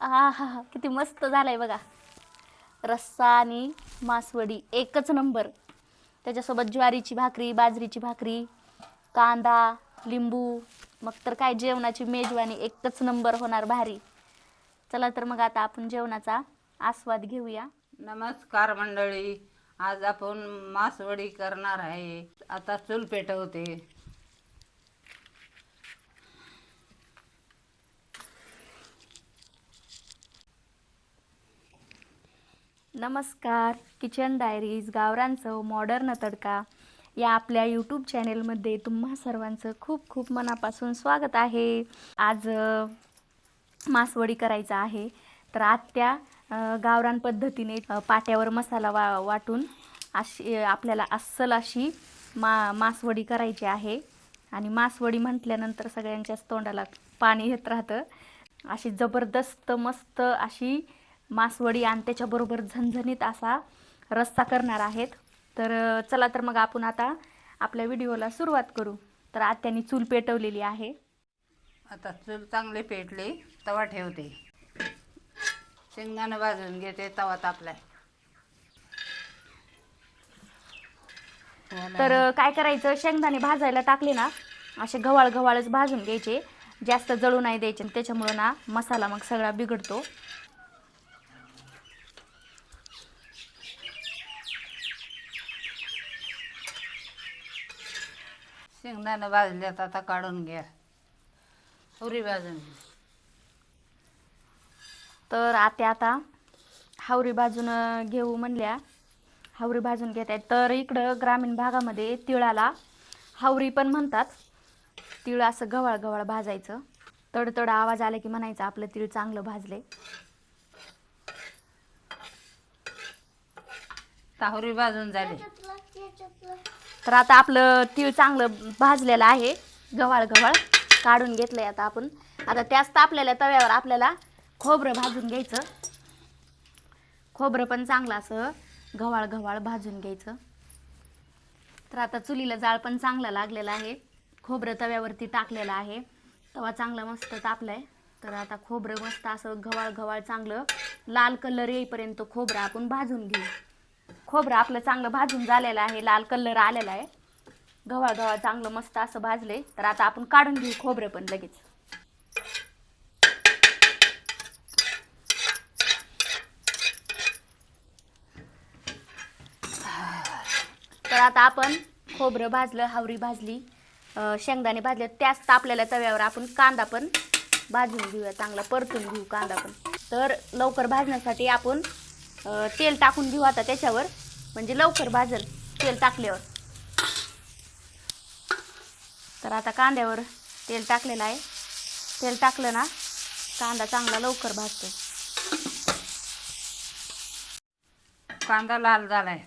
हा हा हा किती मस्त झालाय बघा. रस्सा आणि मासवडी एकच नंबर. त्याच्यासोबत ज्वारीची भाकरी बाजरीची भाकरी कांदा लिंबू मग तर काय जेवणाची मेजवानी एकच नंबर होणार भारी. चला तर मग आता आपण जेवणाचा आस्वाद घेऊया. नमस्कार मंडळी आज आपण मासवडी करणार आहे. आता चूल पेटवते. नमस्कार. किचन डायरीज गावरांचं मॉडर्न तडका या आपल्या यूट्यूब चॅनेलमध्ये तुम्हा सर्वांचं खूप खूप मनापासून स्वागत आहे. आज मासवडी करायचं आहे. तर आत्या गावरान पद्धतीने पाट्यावर मसाला वा वाटून अशी आपल्याला अस्सल अशी मा मासवडी करायची आहे. आणि मासवडी म्हटल्यानंतर सगळ्यांच्याच तोंडाला पाणी येत राहतं. अशी जबरदस्त मस्त अशी मासवडी आणि त्याच्याबरोबर झणझणीत असा रस्सा करणार आहेत. तर चला तर मग आपण आता आपल्या व्हिडिओला सुरुवात करू. तर आत्यानी चूल पेटवलेली आहे. आता चूल चांगली पेटली तवा ठेवते. शेंगदाणं भाजून घेते तवा तापलाय तर अ, काय करायचं शेंगदाणे भाजायला टाकले ना असे गव्हाळ गव्हाळच भाजून घ्यायचे. जास्त जळू नाही द्यायचे. आणि त्याच्यामुळं ना मसाला मग सगळा बिघडतो. शेंगदाणं भाजल्यात आता काढून घ्या. पुरी भाजून. तर आत्या आता हावरी भाजून घेऊ म्हणल्या. हावरी भाजून घेत आहेत. तर इकडं ग्रामीण भागामध्ये तिळाला हावरी पण म्हणतात. तिळ असं गव्हाळ गव्हाळ भाजायचं. तडतड आवाज आला की म्हणायचं आपलं तिळ चांगलं भाजले. ताहुरी भाजून झाली. तर आता आपलं तीळ चांगलं भाजलेलं आहे. गव्हाळ गव्हाळ काढून घेतलंय आता आपण. आता त्याच तापलेल्या तव्यावर आपल्याला खोबरं भाजून घ्यायचं. खोबरं पण चांगलं असं गव्हाळ गव्हाळ भाजून घ्यायचं. तर आता चुलीला जाळ पण चांगला लागलेला आहे. खोबरं तव्यावरती टाकलेलं आहे. तवा चांगला मस्त तापलाय. तर आता खोबरं मस्त असं गव्हाळ गव्हाळ चांगलं लाल कलर येईपर्यंत खोबरं आपण भाजून घेऊ. खोबरं आपलं चांगलं भाजून झालेलं आहे लाल कलर आलेला आहे. गव्हा गव्हा चांगलं मस्त असं भाजले तर आता आपण काढून घेऊ खोबरं पण लगेच. तर आता आपण खोबरं भाजलं हावरी भाजली शेंगदाणे भाजले त्याच तापलेल्या तव्यावर आपण कांदा पण भाजून घेऊया चांगला परतून घेऊ कांदा पण. तर लवकर भाजण्यासाठी आपण तेल टाकून घेऊ आता त्याच्यावर. म्हणजे लवकर भाजल तेल टाकल्यावर. तर आता कांद्यावर तेल टाकलेलं आहे. तेल टाकलं ना कांदा चांगला लवकर भाजतो कांदा लाल झालाय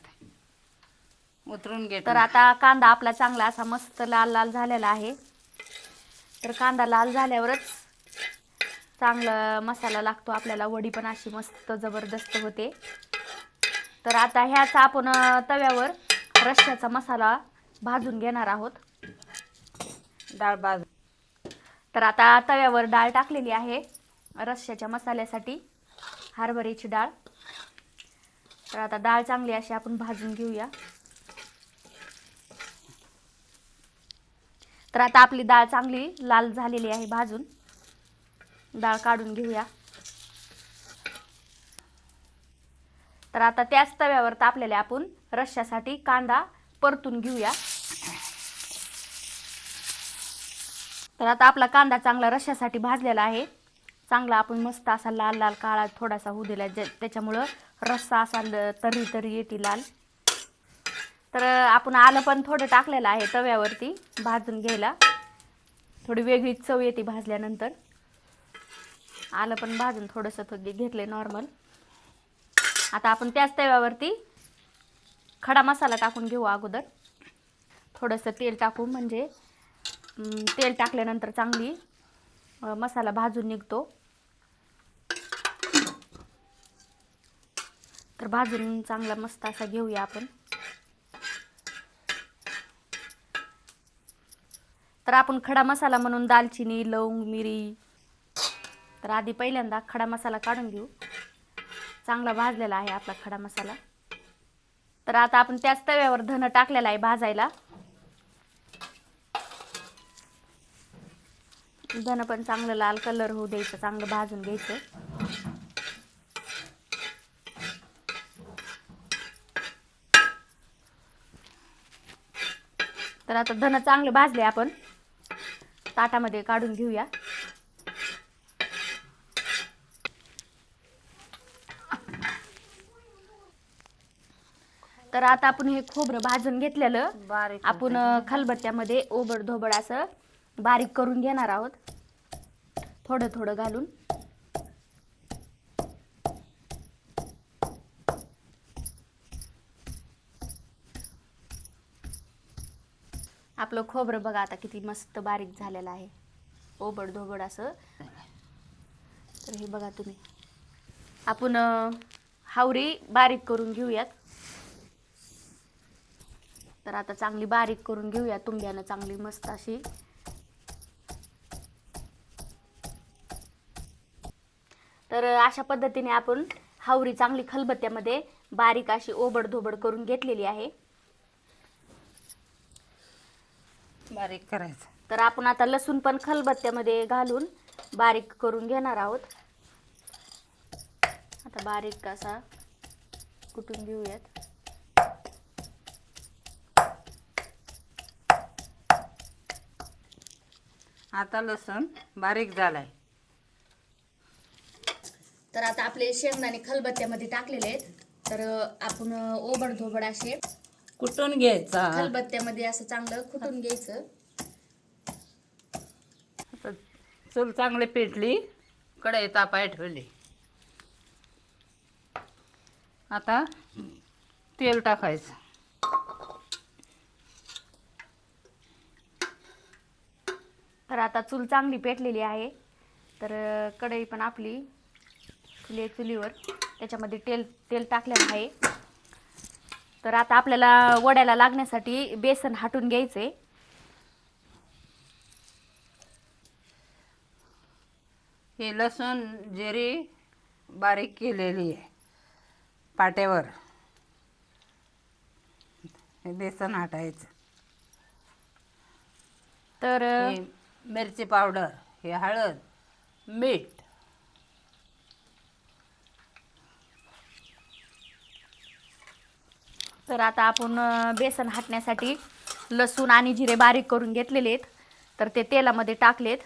उतरून घेत तर आता कांदा आपला चांगला असा मस्त लाल लाल झालेला आहे. तर कांदा लाल झाल्यावरच चांगला मसाला लागतो आपल्याला वडी पण अशी मस्त जबरदस्त होते. तर आता ह्याचा आपण तव्यावर रश्श्याचा मसाला भाजून घेणार आहोत. डाळ भाज तर आता तव्यावर डाळ टाकलेली आहे रश्श्याच्या मसाल्यासाठी हरभऱ्याची डाळ. तर आता डाळ चांगली अशी आपण भाजून घेऊया. तर आता आपली डाळ चांगली लाल झालेली आहे भाजून. डाळ काढून घेऊया. तर आता त्याच तव्यावर तापलेले आपण रश्श्यासाठी कांदा परतून घेऊया. तर आता आपला कांदा चांगला रश्श्यासाठी भाजलेला आहे. चांगला आपण मस्त असा लाल लाल काळा थोडासा होऊ दिला. जे त्याच्यामुळं रस्सा असा तरी तरी येते लाल. तर आपण आलं पण थोडं टाकलेलं आहे तव्यावरती भाजून घ्यायला. थोडी वेगळीच चव येते भाजल्यानंतर. आलं पण भाजून थोडंसं थोडी घेतले नॉर्मल आता आपण त्याच तव्यावरती खडा मसाला टाकून घेऊ अगोदर. थोडंसं तेल टाकू म्हणजे तेल टाकल्यानंतर चांगली मसाला भाजून निघतो. तर भाजून चांगला मस्त असा घेऊया आपण. तर आपण खडा मसाला म्हणून दालचिनी लवंग मिरी तर आधी पहिल्यांदा खडा मसाला काढून घेऊ. चांगला भाजलेला आहे आपला खडा मसाला. तर आता आपण त्याच तव्यावर धनं टाकलेला आहे भाजायला. धन पण चांगलं लाल कलर होऊ द्यायचं चांगलं भाजून घ्यायचं. तर आता धन चांगले भाजले आपण. ताटामध्ये काढून घेऊया. तर आता आपण हे खोबरं भाजून घेतलेलं. बारीक आपण खलबत्त्यामध्ये ओबड धोबड असं बारीक करून घेणार आहोत. थोडं थोडं घालून. आपलं खोबरं बघा आता किती मस्त बारीक झालेलं आहे. ओबड धोबड असं. तर हे बघा तुम्ही. आपण हावरी बारीक करून घेऊयात. तर आता चांगली बारीक करून घेऊया तुंब्यानं चांगली मस्त अशी. तर अशा पद्धतीने आपण हावरी चांगली खलबत्त्यामध्ये बारीक अशी ओबड धोबड करून घेतलेली आहे. बारीक करायचं. तर आपण आता लसूण पण खलबत्त्यामध्ये घालून बारीक करून घेणार आहोत. आता बारीक असा कुटून घेऊयात. आता लसूण बारीक झालाय. तर आता आपले शेंगदाणे खलबत्त्यामध्ये टाकलेले आहेत. तर आपण ओबड धोबड असे कुटून घ्यायचा? खलबत्त्यामध्ये असं चांगलं कुटून घ्यायचं? आता चूल चांगली पेटली. कढई तापाय ठेवली. आता तेल टाकायचं. तर आता चूल चांगली पेटलेली आहे. तर कढई पण आपली फुले चुलीवर. त्याच्यामध्ये तेल तेल टाकलेलं आहे. तर आता आपल्याला वड्याला लागण्यासाठी बेसन हाटून घ्यायचे ही लसूण जिरी बारीक केलेली आहे. पाट्यावर. हे बेसन हटायचं. तर मिरची पावडर हे हळद मीठ. तर आता आपण बेसन हाटण्यासाठी लसूण आणि जिरे बारीक करून घेतलेले आहेत तर ते तेलामध्ये टाकलेत.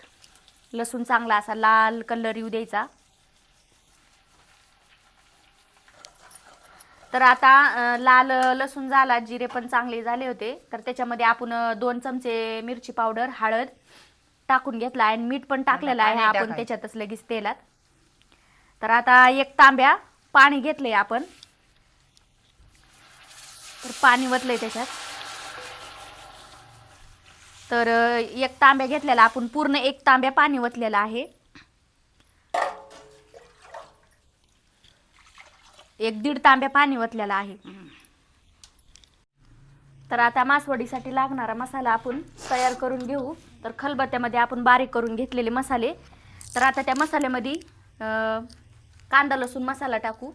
लसूण चांगला असा लाल कलर येऊ द्यायचा. तर आता लाल लसूण झाला जिरे पण चांगले झाले होते. तर त्याच्यामध्ये आपण दोन चमचे मिरची पावडर हळद टाकून घेतला आहे आणि मीठ पण टाकलेलं आहे पाणी आपण टाकायचं. त्याच्यातच लगेच तेलात. तर आता एक तांब्या पाणी घेतलंय आपण. तर पाणी वतलंय त्याच्यात. तर अ, एक तांब्या घेतलेला आपण पूर्ण एक तांब्या पाणी वतलेला आहे. एक दीड तांब्या पाणी वतलेला आहे. तर आता मासवडीसाठी लागणारा मसाला आपण तयार करून घेऊ. तर खलबत्त्यामध्ये आपण बारीक करून घेतलेले मसाले. तर आता त्या मसाल्यामध्ये कांदा लसूण मसाला टाकू.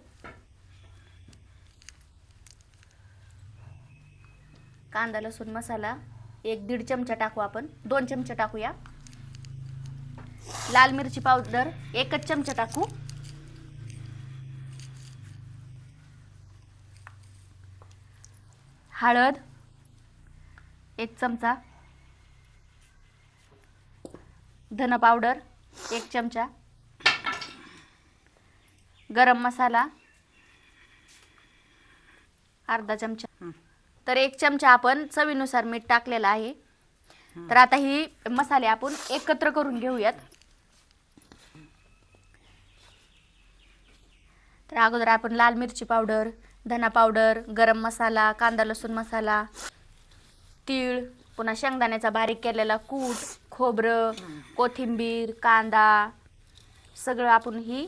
कांदा लसूण मसाला एक दीड चमचा टाकू आपण. दोन चमचे टाकूया. लाल मिरची पावडर एकच चमचा टाकू. हळद एक चमचा. धन पावडर एक चमचा. गरम मसाला अर्धा चमचा. तर एक चमचा आपण चवीनुसार मीठ टाकलेलं आहे. तर आता ही मसाले आपण एकत्र करून घेऊयात. तर अगोदर आपण लाल मिरची पावडर धना पावडर गरम मसाला कांदा लसूण मसाला तीळ पुन्हा शेंगदाण्याचा बारीक केलेला कूट खोबरं कोथिंबीर कांदा सगळं आपण ही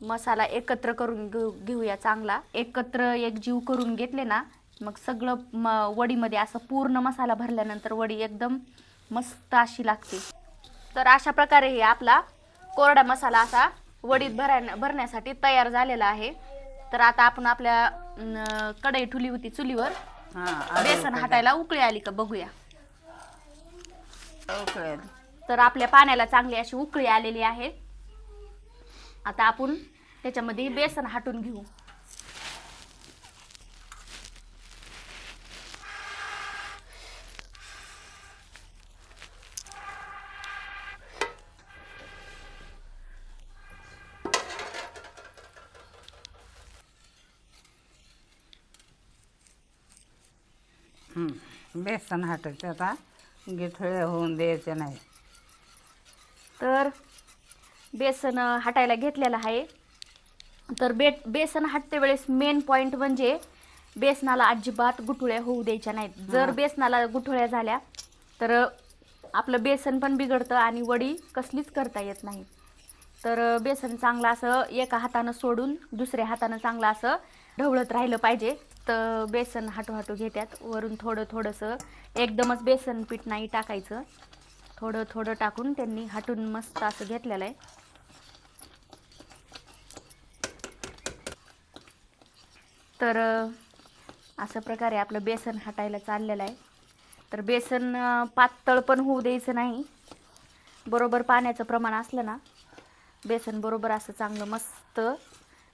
मसाला एकत्र करून घेऊ घेऊया चांगला. एकत्र एक जीव करून घेतले ना मग सगळं म वडीमध्ये असं पूर्ण मसाला भरल्यानंतर वडी एकदम मस्त अशी लागते. तर अशा प्रकारे हे आपला कोरडा मसाला असा वडीत भराय भरण्यासाठी तयार झालेला आहे. तर आता आपण आपल्या कढई ठुली होती चुलीवर. बेसन. हटायला उकळी आली का बघूया. उकळेल तर आपल्या पाण्याला चांगली अशी उकळी आलेली आहे. आता आपण त्याच्यामध्ये बेसन हाटून घेऊ. बेसन हटायचं आता. गिठळे होऊन द्यायचे नाही. तर बेसन हटायला घेतलेलं आहे. तर बे बेसन हटते वेळेस मेन पॉईंट म्हणजे बेसनाला अजिबात गुठुळ्या होऊ द्यायच्या नाहीत. जर. बेसनाला गुठुळ्या झाल्या तर आपलं बेसन पण बिघडतं आणि वडी कसलीच करता येत नाही. तर बेसन चांगलं असं एका हातानं सोडून दुसऱ्या हातानं चांगलं असं ढवळत राहिलं पाहिजे. तर बेसन हाटू हाटू घेतात वरून थोडं थोडंसं एकदमच बेसन पीठ नाही टाकायचं. थोडं थोडं टाकून त्यांनी हाटून मस्त असं घेतलेलं आहे. तर अशा प्रकारे आपलं बेसन हटायला चाललेलं आहे. तर बेसन पातळ पण होऊ द्यायचं नाही. बरोबर पाण्याचं प्रमाण असलं ना बेसन बरोबर असं चांगलं मस्त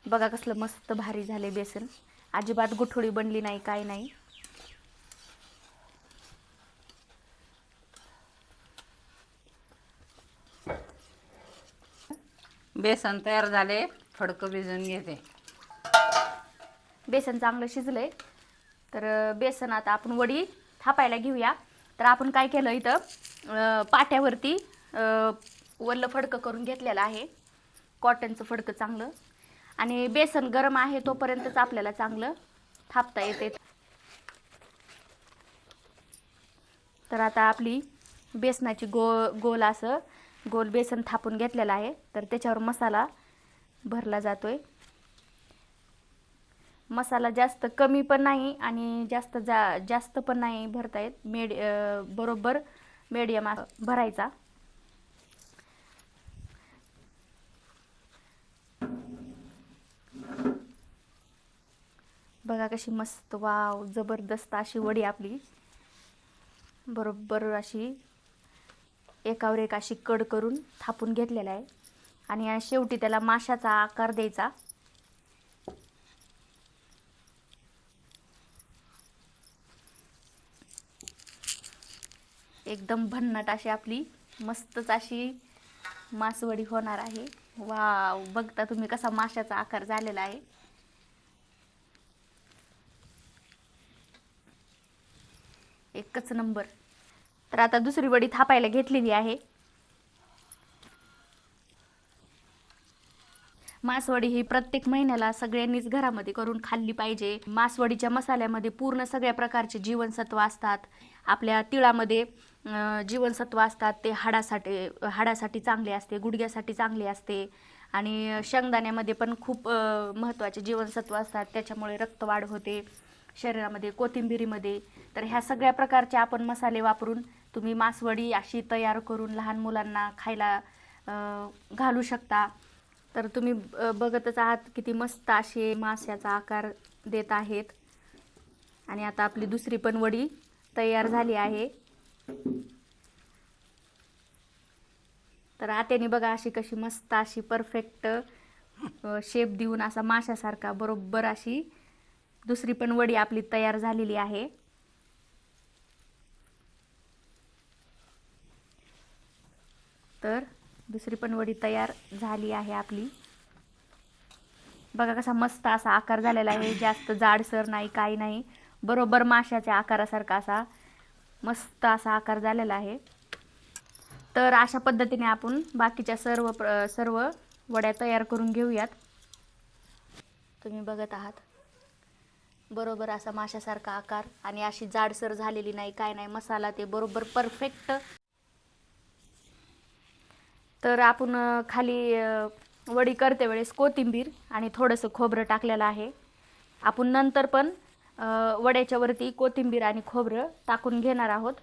बघा कसलं मस्त भारी झाले बेसन. अजिबात गुठोळी बनली नाही काय नाही. बेसन तयार झाले फडकं भिजून घेते. बेसन चांगलं शिजलंय. तर बेसन आता आपण वडी थापायला घेऊया. तर आपण काय केलं इथं? पाट्यावरती वल्लं फडकं करून घेतलेलं आहे. कॉटनचं फडकं चांगलं. आणि बेसन गरम आहे तोपर्यंतच आपल्याला चांगलं थापता येते. तर आता आपली बेसनाची गो गोल असं गोल बेसन थापून घेतलेलं आहे. तर त्याच्यावर मसाला भरला जातोय. मसाला जास्त कमी पण नाही आणि जास्त जा जास्त पण नाही भरता येत. मेड बरोबर मीडियम भरायचा. बघा कशी मस्त वाव जबरदस्त अशी वडी आपली. बरोबर अशी एकावर एक अशी कड करून थापून घेतलेला आहे. आणि शेवटी त्याला माशाचा आकार द्यायचा. एकदम भन्नाट अशी आपली मस्तच अशी मासवडी होणार आहे. वाव बघता तुम्ही कसा माशाचा आकार झालेला आहे. एकच नंबर. तर आता दुसरी वडी थापायला घेतलेली आहे. मासवडी ही प्रत्येक महिन्याला सगळ्यांनीच घरामध्ये करून खाल्ली पाहिजे. मासवडीच्या मसाल्यामध्ये पूर्ण सगळ्या प्रकारचे जीवनसत्व असतात. आपल्या तिळामध्ये जीवनसत्व असतात. ते हाडासाठी हाडासाठी चांगले असते गुडघ्यासाठी चांगले असते. आणि शेंगदाण्यामध्ये पण खूप महत्त्वाचे जीवनसत्व असतात. त्याच्यामुळे रक्तवाढ होते. शरीरामध्ये कोथिंबिरीमध्ये. तर ह्या सगळ्या प्रकारचे आपण मसाले वापरून तुम्ही मासवडी अशी तयार करून लहान मुलांना खायला घालू शकता. तर तुम्ही बघतच आहात किती मस्त असे माश्याचा आकार देत आहेत. आणि आता आपली दुसरी पण वडी तयार झाली आहे. तर आत्याने बघा अशी कशी मस्त अशी परफेक्ट शेप देऊन असा माशासारखा बरोबर अशी दुसरी पण वडी आपली तयार झालेली आहे. तर दुसरी पण वडी तयार झाली आहे आपली. बघा कसा मस्त असा आकार झालेला आहे. जास्त जाडसर नाही काही नाही. बरोबर माशाच्या आकारासारखा असा मस्त असा आकार झालेला आहे. तर अशा पद्धतीने आपण बाकीच्या सर्व प्र सर्व वड्या तयार करून घेऊयात. तुम्ही बघत आहात. बरोबर असा माशासारखा आकार आणि अशी जाडसर झालेली नाही काय नाही मसाला ते बरोबर परफेक्ट तर आपण खाली वडी करते वेळेस कोथिंबीर आणि थोडंसं खोबरं टाकलेलं आहे. आपण नंतर पण वड्याच्यावरती वड्याच्या वरती कोथिंबीर आणि खोबरं टाकून घेणार आहोत.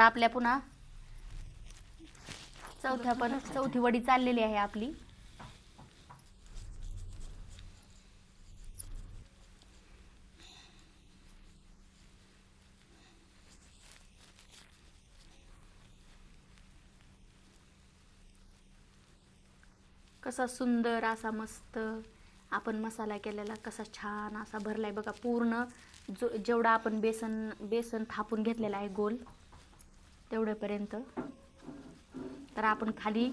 आपल्या पुन्हा. चौथ्या पण चौथी वडी चाललेली आहे आपली. कसा सुंदर असा मस्त आपण मसाला केलेला कसा छान असा भरलाय बघा पूर्ण जो जेवढा आपण बेसन बेसन थापून घेतलेला आहे गोल. तेवढ्यापर्यंत. तर आपण खाली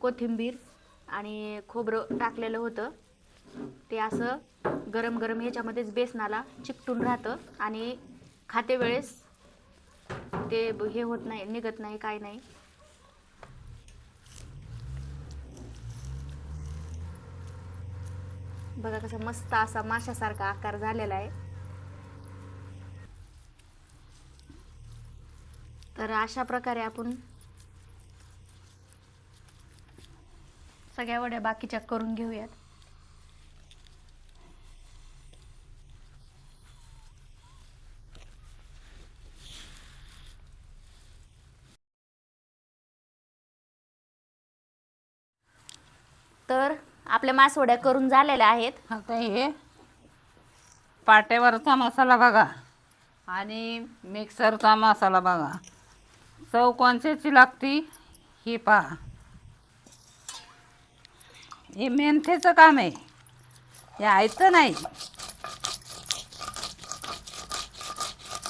कोथिंबीर आणि खोबरं टाकलेलं होतं. ते असं गरम गरम ह्याच्यामध्येच बेसनाला चिकटून राहतं आणि खाते वेळेस ते हे होत नाही निघत नाही काय नाही. बघा कसा मस्त असा माशासारखा आकार झालेला आहे. तर अशा प्रकारे आपण सगळ्या वड्या बाकीच्या करून घेऊयात. तर आपल्या मासवड्या करून झालेल्या आहेत. आता हे पाट्यावरचा मसाला बघा आणि मिक्सरचा मसाला बघा. चव कोणत्याची लागती. ही पहा. हे मेंथेचं काम आहे. हे आयतं नाही.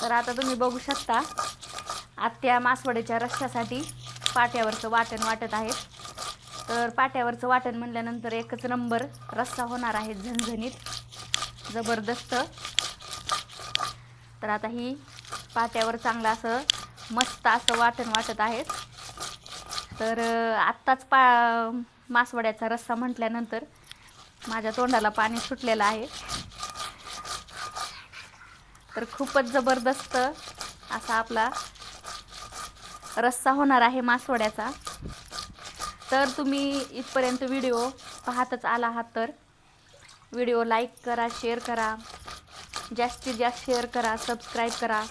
तर आता तुम्ही बघू शकता आत्या मासवड्याच्या रश्श्यासाठी पाट्यावरचं वाटण वाटत आहेत तर पाट्यावरचं वाटण म्हणल्यानंतर एकच नंबर रस्सा होणार आहे झणझणीत. जबरदस्त. तर आता ही पाट्यावर चांगलं असं मस्त असं वाटण वाटत आहेत. तर आत्ताच पा मासवड्याचा रस्सा म्हटल्यानंतर माझ्या तोंडाला पाणी सुटलेलं आहे. तर खूपच जबरदस्त असा आपला रस्सा होणार आहे मासवड्याचा. तर तुम्ही इथपर्यंत व्हिडिओ पाहतच आला आहात तर व्हिडिओ लाईक करा शेअर करा. जास्तीत जास्त शेअर करा सबस्क्राईब करा.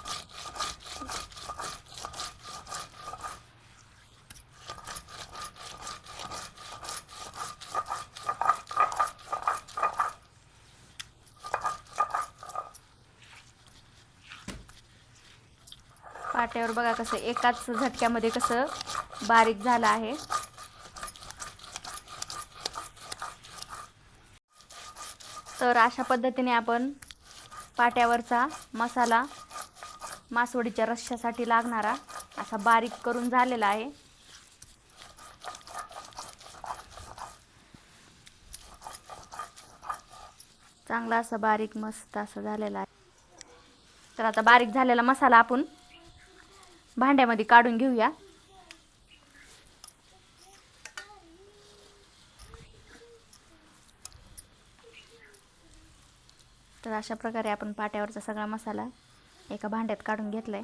पाट्यावर बघा कसं एकाच झटक्यामध्ये कसं बारीक झालं आहे. तर अशा पद्धतीने आपण पाट्यावरचा मसाला मासवडीच्या रश्श्यासाठी लागणारा असा बारीक करून झालेला आहे. चांगला असा बारीक मस्त असा झालेला आहे. तर आता बारीक झालेला मसाला आपण भांड्यामध्ये काढून घेऊया. तर अशा प्रकारे आपण पाट्यावरचा सगळा मसाला एका भांड्यात काढून घेतलाय.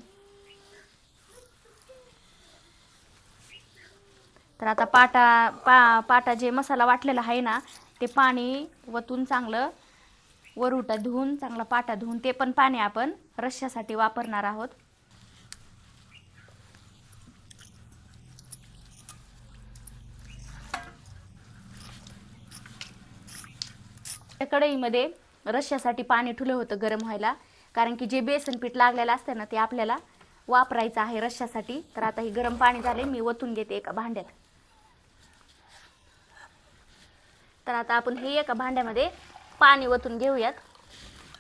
तर आता पाटा पा पाटा जे मसाला वाटलेला आहे ना ते पाणी वतून चांगलं वरुटा धुवून चांगला पाटा धुवून ते पण पाणी आपण रश्श्यासाठी वापरणार आहोत. कढईमध्ये रश्श्यासाठी पाणी ठुलं होतं गरम व्हायला. कारण की जे बेसन पीठ लागलेलं असतं ना ते आपल्याला वापरायचं आहे रश्श्यासाठी. तर आता हे गरम पाणी झाले मी ओतून घेते एका भांड्यात. तर आता आपण हे एका भांड्यामध्ये पाणी ओतून घेऊयात.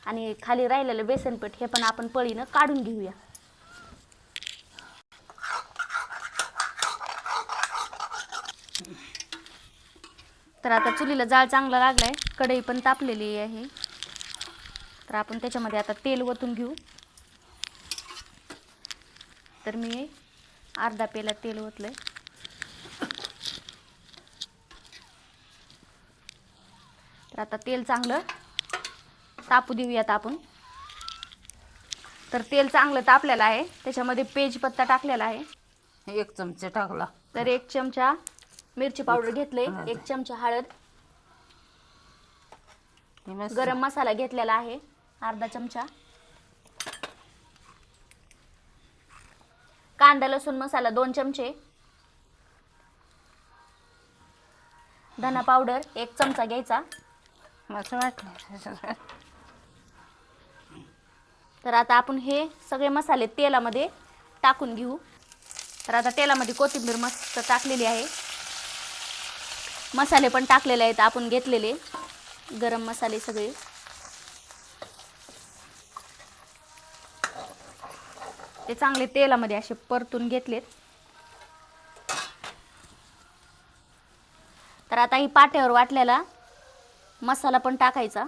आणि खाली राहिलेलं बेसनपीठ हे पण आपण पळीनं काढून घेऊया. तर आता चुलीला जाळ चांगला लागलाय. कढई पण तापलेली आहे. तर आपण त्याच्यामध्ये आता तेल ओतून घेऊ. तर मी अर्धा पेला तेल ओतलंय. तर आता तेल चांगलं तापू देऊयात आपण. तर तेल चांगलं तापलेलं आहे. त्याच्यामध्ये पेज पत्ता टाकलेला आहे. एक चमचे टाकला. तर एक चमचा मिरची पावडर घेतले एक चमचा हळद. मस्त. गरम मसाला घेतलेला आहे अर्धा चमचा. कांदा लसूण मसाला दोन चमचे. धना पावडर एक चमचा घ्यायचा. वाटलं. तर आता आपण हे सगळे मसाले तेलामध्ये टाकून घेऊ. तर आता तेलामध्ये कोथिंबीर मस्त टाकलेली आहे. मसाले पण टाकलेले आहेत आपण घेतलेले. गरम मसाले सगळे. ते चांगले तेलामध्ये असे परतून घेतलेत. तर आता ही पाट्यावर वाटलेला मसाला पण टाकायचा.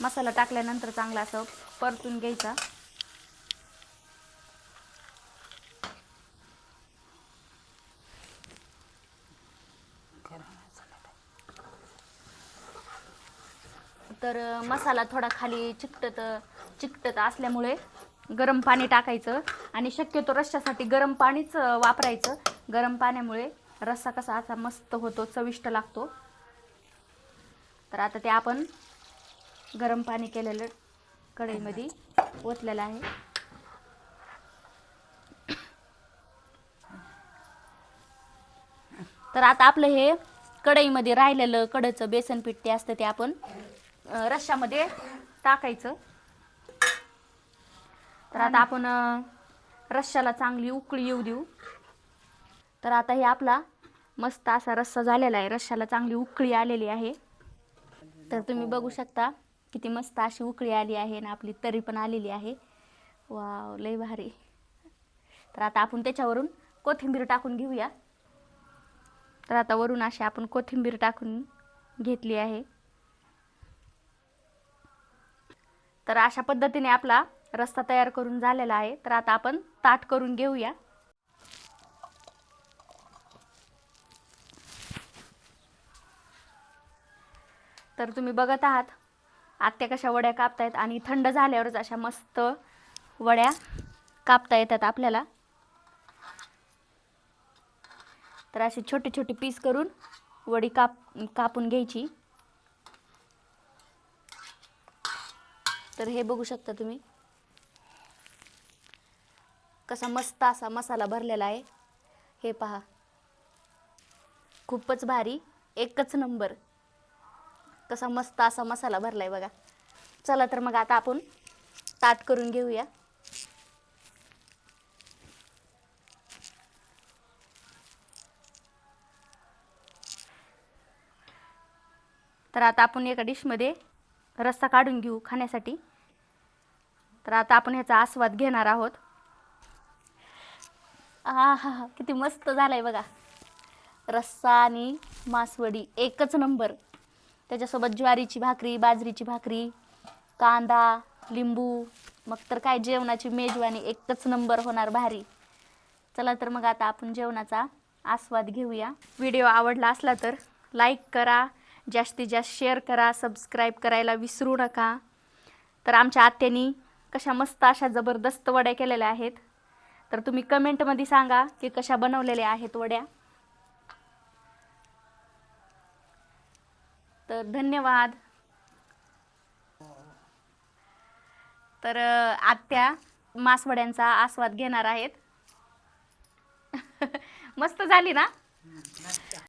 मसाला टाकल्यानंतर चांगला असं परतून घ्यायचा. तर मसाला थोडा खाली चिकटत चिकटत असल्यामुळे गरम पाणी टाकायचं आणि शक्यतो रश्श्यासाठी गरम पाणीच वापरायचं. गरम पाण्यामुळे रस्सा कसा असा मस्त होतो चविष्ट लागतो. तर आता ते आपण गरम पाणी केलेलं कढईमध्ये ओतलेलं आहे. तर आता आपलं हे कढईमध्ये राहिलेलं कढईचं बेसन पीठ ते असतं ते आपण रश्श्यामध्ये टाकायचं. तर आता आपण रश्श्याला चांगली उकळी येऊ देऊ. तर आता हे आपला मस्त असा रस्सा झालेला आहे. रश्श्याला चांगली उकळी आलेली आहे. तर तुम्ही बघू शकता किती मस्त अशी उकळी आली आहे आणि आपली तरी पण आलेली आहे. वाव लय भारी. तर आता आपण त्याच्यावरून कोथिंबीर टाकून घेऊया. तर आता वरून अशी आपण कोथिंबीर टाकून घेतली आहे. तर अशा पद्धतीने आपला रस्ता तयार करून झालेला आहे. तर आता आपण ताट करून घेऊया. तर तुम्ही बघत आहात आत्या कशा वड्या कापतायत आणि थंड झाल्यावरच अशा मस्त वड्या कापता येतात आपल्याला. तर अशी छोटे छोटे पीस करून वडी काप कापून घ्यायची. तर हे बघू शकता तुम्ही. कसा मस्त असा मसाला भरलेला आहे. हे पहा. खूपच भारी. एकच नंबर. कसा मस्त असा मसाला भरला आहे बघा. चला तर मग आता आपण ताट करून घेऊया. तर आता आपण एका डिशमध्ये रस्सा काढून घेऊ खाण्यासाठी. तर आता आपण ह्याचा आस्वाद घेणार आहोत. आ हा हा किती मस्त झालाय बघा. रस्सा आणि मासवडी एकच नंबर. त्याच्यासोबत ज्वारीची भाकरी बाजरीची भाकरी कांदा लिंबू मग तर काय जेवणाची मेजवानी एकच नंबर होणार भारी. चला तर मग आता आपण जेवणाचा आस्वाद घेऊया. व्हिडिओ आवडला असला तर लाईक करा जास्तीत जास्त शेअर करा सबस्क्राईब करायला विसरू नका. तर आमच्या आत्यानी कशा मस्त अशा जबरदस्त वड्या केलेल्या आहेत. तर तुम्ही कमेंटमध्ये सांगा की कशा बनवलेल्या आहेत वड्या. तर धन्यवाद. तर आत्या मासवड्यांचा आस्वाद घेणार आहेत. मस्त झाली ना?